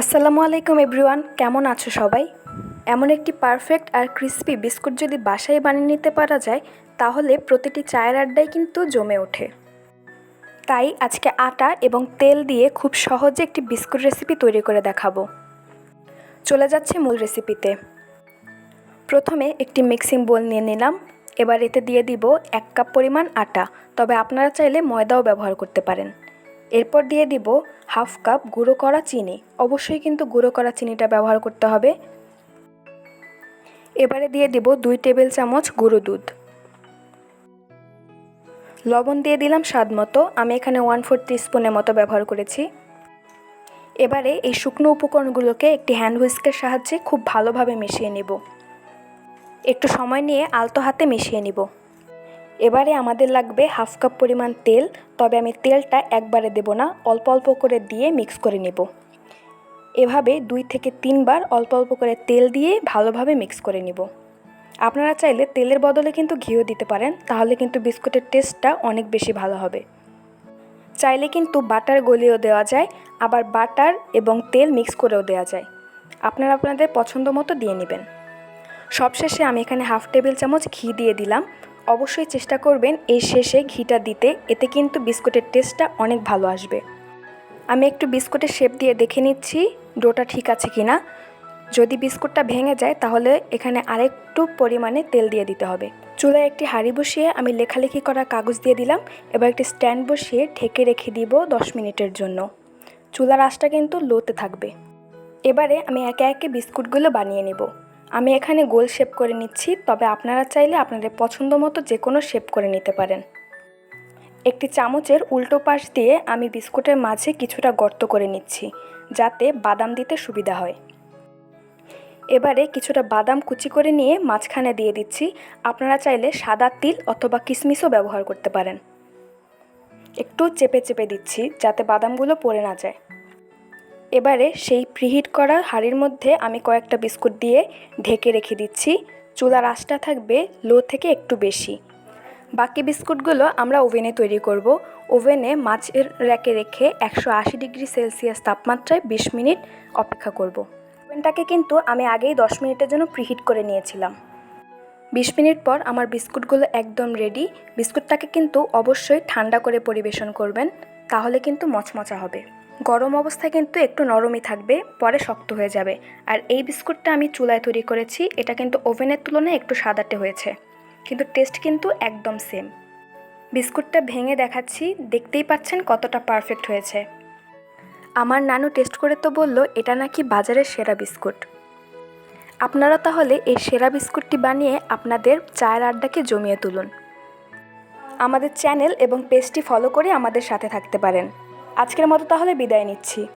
আসসালামু আলাইকুম এভরিওয়ান, কেমন আছো সবাই? এমন একটি পারফেক্ট আর ক্রিস্পি বিস্কুট যদি বাসায় বানিয়ে নিতে পারা যায়, তাহলে প্রতিটি চায়ের আড্ডায় কিন্তু জমে ওঠে। তাই আজকে আটা এবং তেল দিয়ে খুব সহজে একটি বিস্কুট রেসিপি তৈরি করে দেখাবো। চলে যাচ্ছে মূল রেসিপিতে। প্রথমে একটি মিক্সিং বোল নিয়ে নিলাম, এবার এতে দিয়ে দিব এক কাপ পরিমাণ আটা, তবে আপনারা চাইলে ময়দাও ব্যবহার করতে পারেন। এরপর দিয়ে দিব হাফ কাপ গুঁড়ো করা চিনি। অবশ্যই কিন্তু গুঁড়ো করা চিনিটা ব্যবহার করতে হবে। এবারে দিয়ে দিব দুই টেবিল চামচ গুঁড়ো দুধ। লবণ দিয়ে দিলাম স্বাদ মতো। আমি এখানে ওয়ান ফোর স্পুনের মতো ব্যবহার করেছি। এবারে এই শুকনো উপকরণগুলোকে একটি হ্যান্ড হুইস্কের সাহায্যে খুব ভালোভাবে মিশিয়ে নেব। একটু সময় নিয়ে আলতো হাতে মিশিয়ে নিব। এবারে আমাদের লাগবে হাফ কাপ পরিমাণ তেল, তবে আমি তেলটা একবারে দেব না, অল্প অল্প করে দিয়ে মিক্স করে নেব। এভাবে দুই থেকে তিনবার অল্প অল্প করে তেল দিয়ে ভালোভাবে মিক্স করে নিব। আপনারা চাইলে তেলের বদলে কিন্তু ঘিও দিতে পারেন, তাহলে কিন্তু বিস্কুটের টেস্টটা অনেক বেশি ভালো হবে। চাইলে কিন্তু বাটার গলিয়েও দেওয়া যায়, আবার বাটার এবং তেল মিক্স করেও দেওয়া যায়। আপনারা আপনাদের পছন্দ মতো দিয়ে নেবেন। সবশেষে আমি এখানে হাফ টেবিল চামচ ঘি দিয়ে দিলাম। অবশ্যই চেষ্টা করবেন এই শেষে ঘিটা দিতে। এতে কিন্তু বিস্কুটের টেস্টটা অনেক ভালো আসবে। আমি একটু বিস্কুটের শেপ দিয়ে দেখে নিচ্ছি, ডোটা ঠিক আছে কি না যদি বিস্কুটটা ভেঙে যায়, তাহলে এখানে আরেকটু পরিমাণে তেল দিয়ে দিতে হবে। চুলায় একটি হাঁড়ি বসিয়ে আমি লেখালেখি করা কাগজ দিয়ে দিলাম। এবার একটি স্ট্যান্ড বসিয়ে ঢেকে রেখে দিব দশ মিনিটের জন্য। চুলার আঁচটা কিন্তু লোতে থাকবে। এবারে আমি একে একে বিস্কুটগুলো বানিয়ে নেব। আমি এখানে গোল শেপ করে নিচ্ছি, তবে আপনারা চাইলে আপনাদের পছন্দ মতো যে কোনো শেপ করে নিতে পারেন। একটি চামচের উল্টো পাশ দিয়ে আমি বিস্কুটের মাঝে কিছুটা গর্ত করে নিচ্ছি, যাতে বাদাম দিতে সুবিধা হয়। এবারে কিছুটা বাদাম কুচি করে নিয়ে মাঝখানে দিয়ে দিচ্ছি, আপনারা চাইলে সাদা তিল অথবা কিশমিশও ব্যবহার করতে পারেন। একটু চেপে চেপে দিচ্ছি, যাতে বাদামগুলো পড়ে না যায়। এবারে সেই প্রিহিট করা হাঁড়ির মধ্যে আমি কয়েকটা বিস্কুট দিয়ে ঢেকে রেখে দিচ্ছি। চুলার আঁচটা থাকবে লো থেকে একটু বেশি। বাকি বিস্কুটগুলো আমরা ওভেনে তৈরি করব। ওভেনে মাছের র্যাকে রেখে একশো আশি ডিগ্রি সেলসিয়াস তাপমাত্রায় বিশ মিনিট অপেক্ষা করব। ওভেনটাকে কিন্তু আমি আগেই দশ মিনিটের জন্য প্রিহিট করে নিয়েছিলাম। বিশ মিনিট পর আমার বিস্কুটগুলো একদম রেডি বিস্কুটটাকে কিন্তু অবশ্যই ঠান্ডা করে পরিবেশন করবেন। তাহলে কিন্তু মচমচা হবে। গরম অবস্থায় কিন্তু একটু নরমই থাকবে, পরে শক্ত হয়ে যাবে। আর এই বিস্কুটটা আমি চুলায় তৈরি করেছি, এটা কিন্তু ওভেনের তুলনায় একটু সাদাটে হয়েছে। কিন্তু টেস্ট কিন্তু একদম সেম। বিস্কুটটা ভেঙে দেখাচ্ছি, দেখতেই পাচ্ছেন কতটা পারফেক্ট হয়েছে। আমার নানু টেস্ট করে তো বলল, এটা নাকি বাজারের সেরা বিস্কুট। আপনারা তাহলে এই সেরা বিস্কুটটি বানিয়ে আপনাদের চায়ের আড্ডাকে জমিয়ে তুলুন। আমাদের চ্যানেল এবং পেজটি ফলো করে আমাদের সাথে থাকতে পারেন। আজকের মতো তাহলে বিদায় নিচ্ছি।